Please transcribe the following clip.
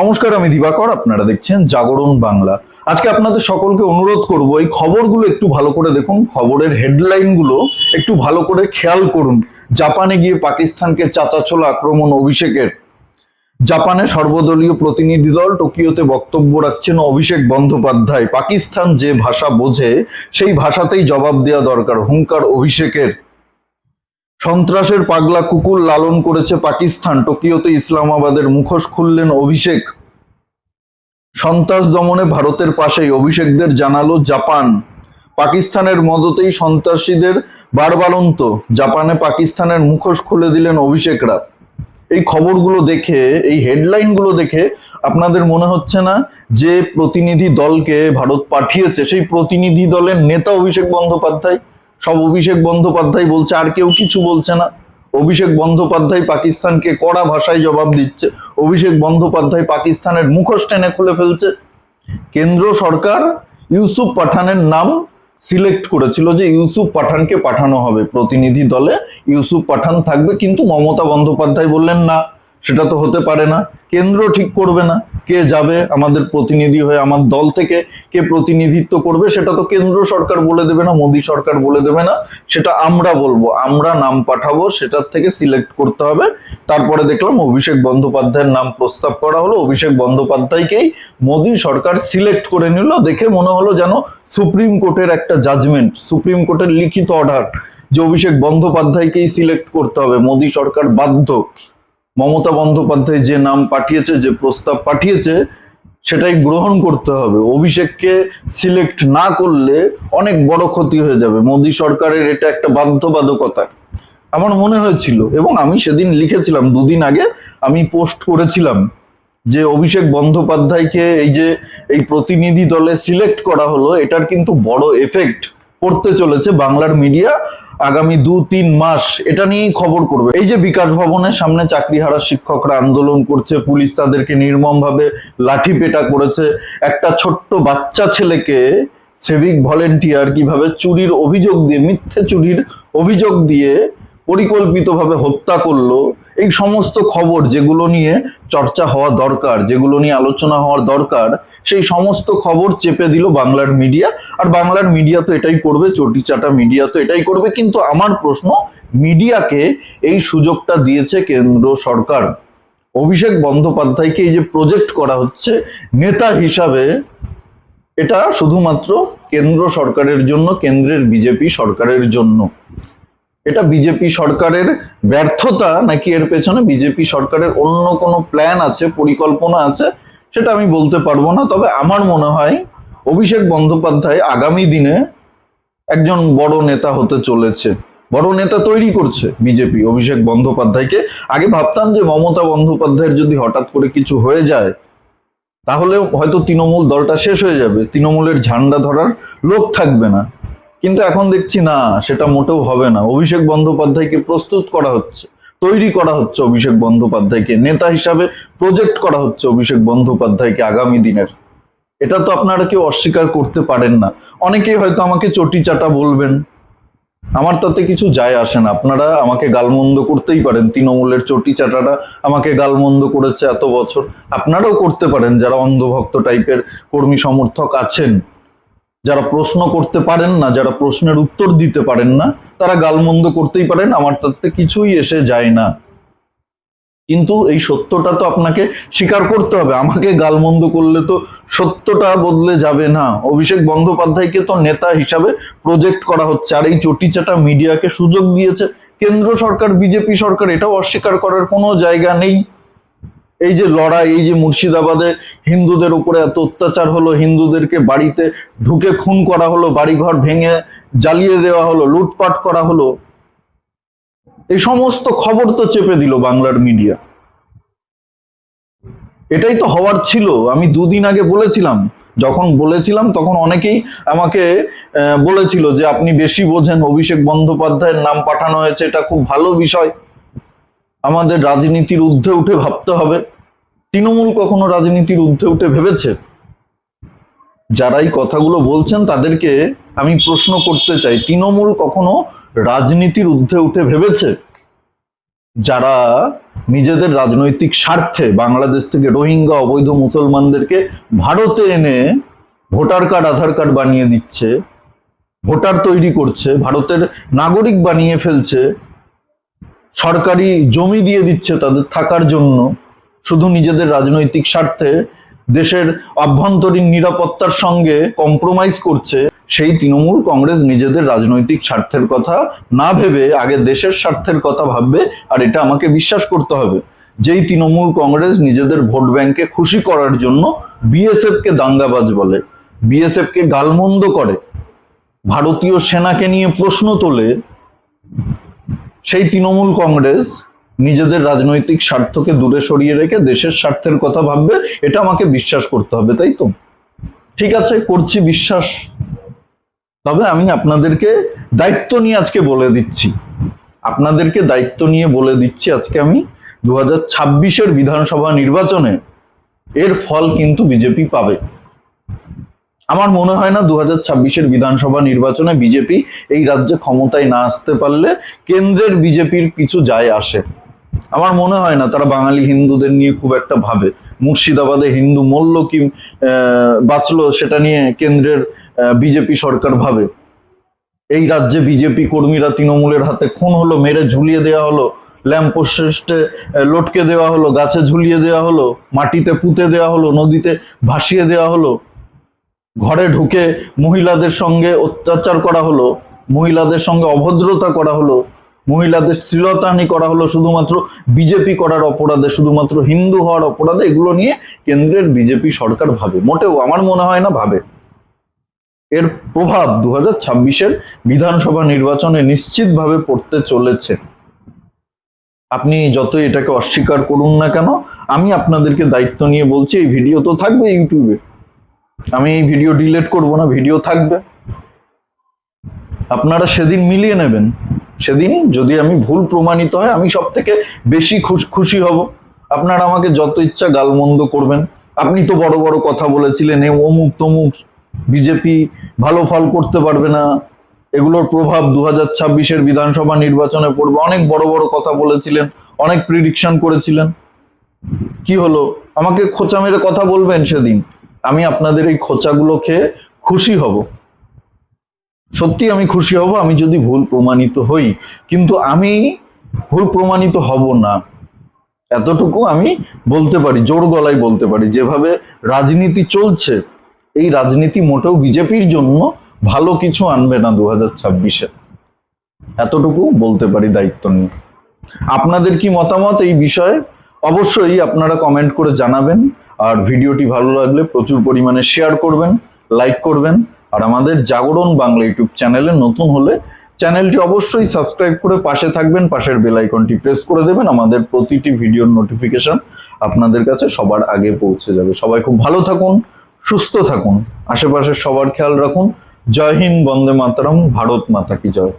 নমস্কার, আমি দিবাকর, আপনারা দেখছেন জাগরণ বাংলা। আজকে আপনাদের সকলকে অনুরোধ করব, এই খবরগুলো একটু ভালো করে দেখুন, খবরের হেডলাইনগুলো একটু ভালো করে খেয়াল করুন। জাপানে গিয়ে পাকিস্তানকে চাচাছোলা আক্রমণ, অভিষেকের। জাপানে সর্বদলীয় প্রতিনিধি দল টোকিওতে বক্তব্য রাখছেন অভিষেক বন্দ্যোপাধ্যায়। পাকিস্তান যে ভাষা বোঝে, সেই ভাষাতেই জবাব দেওয়া দরকার, হুঙ্কার অভিষেকের। সন্ত্রাসের পাগলা কুকুর লালন করেছে পাকিস্তান। টোকিওতে ইসলামাবাদের মুখোশ খুললেন অভিষেক। সন্ত্রাস দমনে ভারতের পাশেই, অভিষেকদের জানালো জাপান। পাকিস্তানের মদতেই সন্ত্রাসীদের বারবারন্ত জাপানে পাকিস্তানের মুখোশ খুলে দিলেন অভিষেকরা। এই খবরগুলো দেখে, এই হেডলাইনগুলো দেখে আপনাদের মনে হচ্ছে না যে প্রতিনিধি দলকে ভারত পাঠিয়েছে? সেই প্রতিনিধি দলের নেতা অভিষেক বন্দ্যোপাধ্যায় সব অভিষেক বন্দ্যোপাধ্যায় বলছে, আর কেউ কিছু বলছে না। অভিষেক বন্দ্যোপাধ্যায় পাকিস্তানকে কড়া ভাষায় জবাব দিচ্ছে। অভিষেক বন্দ্যোপাধ্যায় পাকিস্তানের মুখোশ টেনে খুলে ফেলছে। কেন্দ্র সরকার ইউসুফ পাঠানের নাম সিলেক্ট করেছিল যে ইউসুফ পাঠানকে পাঠানো হবে। প্রতিনিধি দলে ইউসুফ পাঠান থাকবে, কিন্তু মমতা বন্দ্যোপাধ্যায় বললেন না। সেটা তো হতে পারে না। কেন্দ্র ঠিক করবে না। কে যাবে? আমাদের প্রতিনিধি হয়ে, আমার দল থেকে কে প্রতিনিধিত্ব করবে, সেটা তো কেন্দ্র সরকার বলে দেবে না, মোদী সরকার বলে দেবে না। সেটা আমরা বলব। আমরা নাম পাঠাবো, সেটার থেকে সিলেক্ট করতে হবে। তারপরে দেখলাম অভিষেক বন্দ্যোপাধ্যায়ের নাম প্রস্তাব করা হলো। অভিষেক বন্দ্যোপাধ্যায়কেই মোদী সরকার সিলেক্ট করে নিল। দেখে মনে হলো যেন সুপ্রিম কোর্টের একটা জাজমেন্ট সুপ্রিম কোর্টের লিখিত অর্ডার যে অভিষেক বন্দ্যোপাধ্যায়কেই সিলেক্ট করতে হবে। মোদী সরকার বাধ্য। মমতা বন্দ্যোপাধ্যায় যে নাম পাঠিয়েছে, যে প্রস্তাব পাঠিয়েছে, সেটাই গ্রহণ করতে হবে। অভিষেককে সিলেক্ট না করলে অনেক বড় ক্ষতি হয়ে যাবে। মোদী সরকারের এটা একটা বাধ্যবাধকতা। আমার মনে হয়েছিল, এবং আমি সেদিন লিখেছিলাম, দুদিন আগে আমি পোস্ট করেছিলাম, যে অভিষেক বন্দ্যোপাধ্যায়কে এই যে এই প্রতিনিধি দলে সিলেক্ট করা হলো, এটার কিন্তু বড় এফেক্ট পড়তে চলেছে বাংলার মিডিয়া আগামী দু তিন মাস। এটা নিয়েই খবর করবে। এই যে বিকাশ ভবনের সামনে চাকরি হারা শিক্ষকরা আন্দোলন করছে, পুলিশ তাদেরকে নির্মমভাবে লাঠি পেটা করেছে। একটা ছোট্ট বাচ্চা ছেলেকে সেভিক ভলেন্টিয়ার কীভাবে চুরির অভিযোগ দিয়ে, মিথ্যে চুরির অভিযোগ দিয়ে পরিকল্পিতভাবে হত্যা করল, এই সমস্ত খবর যেগুলো নিয়ে চর্চা হওয়া দরকার, যেগুলো নিয়ে আলোচনা হওয়ার দরকার, সেই সমস্ত খবর চেপে দিল বাংলার মিডিয়া। আর বাংলার মিডিয়া তো এটাই করবে চটিচাটা মিডিয়া তো এটাই করবে। কিন্তু আমার প্রশ্ন, মিডিয়াকে এই সুযোগটা দিয়েছে কেন্দ্র সরকার। অভিষেক বন্দ্যোপাধ্যায়কে এই যে প্রজেক্ট করা হচ্ছে, নেতা হিসাবে এটা শুধুমাত্র কেন্দ্র সরকারের জন্য, কেন্দ্রের বিজেপি সরকারের জন্য। এটা বিজেপি সরকারের ব্যর্থতা নাকি এর পেছনে বিজেপি সরকারের অন্য কোনো প্ল্যান আছে, পরিকল্পনা আছে, সেটা আমি বলতে পারব না। তবে আমার মনে হয় অভিষেক বন্দ্যোপাধ্যায় আগামী দিনে একজন বড় নেতা হতে চলেছে। বড় নেতা তৈরি করছে বিজেপি অভিষেক বন্দ্যোপাধ্যায়কে। আগে ভাবতাম যে মমতা বন্দ্যোপাধ্যায়ের যদি হঠাৎ করে কিছু হয়ে যায়, তাহলে হয়তো তৃণমূল দলটা শেষ হয়ে যাবে। তৃণমূলের ঝান্ডা ধরার লোক থাকবে না। কিন্তু এখন দেখছি না, সেটা মোটেও হবে না। অভিষেক বন্দ্যোপাধ্যায়কে প্রস্তুত করা হচ্ছে, তৈরি করা হচ্ছে অভিষেক বন্দ্যোপাধ্যায়কে, নেতা হিসাবে প্রজেক্ট করা হচ্ছে অভিষেক বন্দ্যোপাধ্যায়কে আগামী দিনের। এটা তো আপনারা কেউ অস্বীকার করতে পারেন না। অনেকেই হয়তো আমাকে চটি চাটা বলবেন। আমার তাতে কিছু যায় আসে না। আপনারা আমাকে গালমন্দ করতেই পারেন। তৃণমূলের চটি চাটাটা আমাকে গালমন্দ করেছে এত বছর। আপনারাও করতে পারেন, যারা অন্ধভক্ত টাইপের কর্মী সমর্থক আছেন। যারা প্রশ্ন করতে পারেন না, যারা প্রশ্নের উত্তর দিতে পারেন না, তারা গালমন্দ করতেই পারেন, আমার তাতে কিছুই এসে যায় না। কিন্তু এই সত্যটা তো আপনাকে স্বীকার করতে হবে। আমাকে গালমন্দ করলে তো সত্যটা বদলে যাবে না। অভিষেক বন্দ্যোপাধ্যায়কে তো নেতা হিসাবে প্রজেক্ট করা হচ্ছে, আর এই চটিচাটা মিডিয়াকে সুযোগ দিয়েছে। কেন্দ্র সরকার, বিজেপি সরকার, এটাও অস্বীকার করার কোনো জায়গা নেই। এই যে লড়াই, এই যে মুর্শিদাবাদে হিন্দুদের উপরে এত অত্যাচার হলো, হিন্দুদেরকে বাড়িতে ঢুকে খুন করা হলো, বাড়িঘর ভেঙে জ্বালিয়ে দেওয়া হলো, লুটপাট করা হলো, এই সমস্ত খবর তো চেপে দিল বাংলার মিডিয়া। এটাই তো হওয়ার ছিল। আমি দুদিন আগে বলেছিলাম, যখন বলেছিলাম তখন অনেকেই আমাকে বলেছিল যে আপনি বেশি বোঝেন, অভিষেক বন্দ্যোপাধ্যায়ের নাম পাঠানো হয়েছে, এটা খুব ভালো বিষয়। আমাদের রাজনীতির ঊর্ধ্বে উঠে ভাবতে হবে। তৃণমূল কখনো রাজনীতির ঊর্ধ্বে উঠে ভেবেছে? যারা এই কথাগুলো বলছেন তাদেরকে আমি প্রশ্ন করতে চাই, তৃণমূল কখনো রাজনীতির ঊর্ধ্বে উঠে ভেবেছে? যারা নিজেদের রাজনৈতিক স্বার্থে বাংলাদেশ থেকে রোহিঙ্গা, অবৈধ মুসলমানদেরকে ভারতে এনে ভোটার কার্ড, আধার কার্ড বানিয়ে দিচ্ছে, ভোটার তৈরি করছে, ভারতের নাগরিক বানিয়ে ফেলছে, সরকারি জমি দিয়ে দিচ্ছে তাদের থাকার জন্য শুধু নিজেদের রাজনৈতিক স্বার্থে দেশের অভ্যন্তরীণ নিরাপত্তার সঙ্গে কম্প্রোমাইজ করছে, সেই তৃণমূল কংগ্রেস নিজেদের রাজনৈতিক স্বার্থের কথা না ভেবে আগে দেশের স্বার্থের কথা ভাববে, আর এটা আমাকে বিশ্বাস করতে হবে। যেই তৃণমূল কংগ্রেস নিজেদের ভোট ব্যাংকে খুশি করার জন্য বিএসএফ কে দাঙ্গাবাজ বলে বিএসএফ কে গালমন্দ করে, ভারতীয় সেনাকে নিয়ে প্রশ্ন তোলে, সেই তৃণমূল কংগ্রেস নিজেদের রাজনৈতিক স্বার্থকে দূরে সরিয়ে রেখে দেশের স্বার্থের কথা ভাববে, এটা আমাকে বিশ্বাস করতে হবে, তাই তো? ঠিক আছে, করছি বিশ্বাস। তবে আমি আপনাদেরকে দায়িত্ব নিয়ে আজকে বলে দিচ্ছি। আপনাদেরকে দায়িত্ব নিয়ে বলে দিচ্ছি আজকে আমি দু হাজার বিধানসভা নির্বাচনে এর ফল কিন্তু বিজেপি পাবে। আমার মনে হয় না দু হাজার বিধানসভা নির্বাচনে বিজেপি এই রাজ্যে ক্ষমতায় না আসতে পারলে কেন্দ্রের বিজেপির কিছু যায় আসে। আমার মনে হয় না তারা বাঙালি হিন্দুদের নিয়ে খুব একটা ভাবে। মুর্শিদাবাদে হিন্দু মূল্য কি বাঁচলো সেটা নিয়ে কেন্দ্রের বিজেপি সরকার ভাবে। এই রাজ্যে বিজেপি কর্মীরা তৃণমূলের হাতে খুন হলো, মেরে ঝুলিয়ে দেওয়া হলো ল্যাম্পপোস্টে লটকে দেওয়া হলো, গাছে ঝুলিয়ে দেওয়া হলো, মাটিতে পুঁতে দেওয়া হলো, নদীতে ভাসিয়ে দেওয়া হলো, ঘরে ঢুকে মহিলাদের সঙ্গে অত্যাচার করা হলো, মহিলাদের সঙ্গে অভদ্রতা করা হলো মহিলাদের শ্লীলতাহানি করা হলো শুধুমাত্র বিজেপি করার অপরাধে, শুধুমাত্র হিন্দু হওয়ার অপরাধে, এগুলো নিয়ে কেন্দ্রের বিজেপি সরকার ভাবে। মোটেও আমার মনে হয় না ভাবে। এর প্রভাব দু হাজার বিধানসভা নির্বাচনে নিশ্চিতভাবে পড়তে চলেছে। আপনি যতই এটাকে অস্বীকার করুন না কেন, আমি আপনাদেরকে দায়িত্ব নিয়ে বলছি, এই ভিডিও তো থাকবে ইউটিউবে। আমি এই ভিডিও ডিলিট করব না, ভিডিও থাকবে। আপনারা সেদিন মিলিয়ে নেবেন। সেদিন যদি আমি ভুল প্রমাণিত হয়, আমি সব থেকে বেশি খুশ- হব। আপনারা আমাকে যত ইচ্ছা গালমন্দ করবেন। আপনি তো বড় বড় কথা বলেছিলেন, এ অমুক তমুক বিজেপি ভালো ফল করতে পারবে না। এগুলোর প্রভাব দু হাজার ছাব্বিশের বিধানসভা নির্বাচনে পড়বে। অনেক বড় বড় কথা বলেছিলেন, অনেক প্রিডিকশন করেছিলেন। কি হলো? আমাকে খোঁচা মেরে কথা বলবেন সেদিন। আমি আপনাদের এই খোঁচাগুলো খেয়ে খুশি হব। সত্যি আমি খুশি হব, আমি যদি ভুল প্রমাণিত হই। কিন্তু আমি ভুল প্রমাণিত হব না। এতটুকু আমি বলতে পারি, জোর গলায় বলতে পারি। যেভাবে রাজনীতি চলছে, এই রাজনীতি মোটেও বিজেপির জন্য ভালো কিছু আনবে না দু হাজার ছাব্বিশে। এতটুকু বলতে পারি দায়িত্ব নিয়ে। আপনাদের কি মতামত এই বিষয়ে? অবশ্যই আপনারা কমেন্ট করে জানাবেন। আর ভিডিওটি ভালো লাগলে প্রচুর পরিমাণে শেয়ার করবেন লাইক করবেন। আর আমাদের জাগরণ বাংলা ইউটিউব চ্যানেলে নতুন হলে চ্যানেলটি অবশ্যই সাবস্ক্রাইব করে পাশে থাকবেন, পাশের বেল আইকনটি প্রেস করে দেবেন, আমাদের প্রতিটি ভিডিওর নোটিফিকেশন আপনাদের কাছে সবার আগে পৌঁছে যাবে। সবাই খুব ভালো থাকুন, সুস্থ থাকুন। আশেপাশে সবার খেয়াল রাখুন। জয় হিন্দ, বন্দে মাতারম, ভারত মাতা কি জয়।